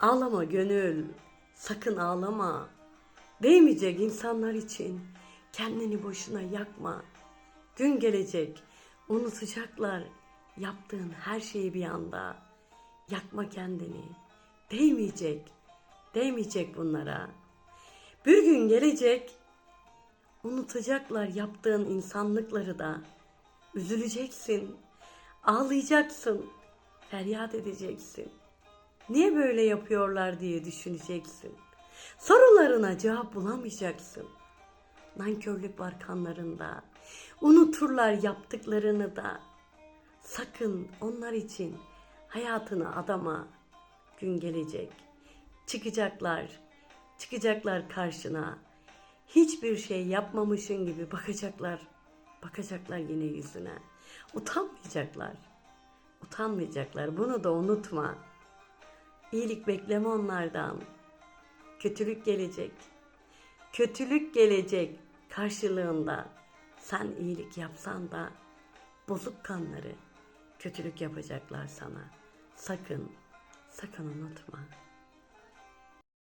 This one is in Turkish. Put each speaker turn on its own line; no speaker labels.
Ağlama gönül, sakın ağlama. Değmeyecek insanlar için kendini boşuna yakma. Gün gelecek, unutacaklar yaptığın her şeyi bir anda. Yakma kendini. Değmeyecek, değmeyecek bunlara. Bir gün gelecek, unutacaklar yaptığın insanlıkları da. Üzüleceksin, ağlayacaksın, feryat edeceksin. Niye böyle yapıyorlar diye düşüneceksin. Sorularına cevap bulamayacaksın. Nankörlük var kanlarında. Unuturlar yaptıklarını da. Sakın onlar için hayatını adama. Gün gelecek. Çıkacaklar. Çıkacaklar karşına. Hiçbir şey yapmamışın gibi bakacaklar. Bakacaklar yine yüzüne. Utanmayacaklar. Utanmayacaklar. Bunu da unutma. İyilik bekleme onlardan. Kötülük gelecek. Kötülük gelecek karşılığında. Sen iyilik yapsan da bozuk kanları kötülük yapacaklar sana. Sakın, sakın unutma.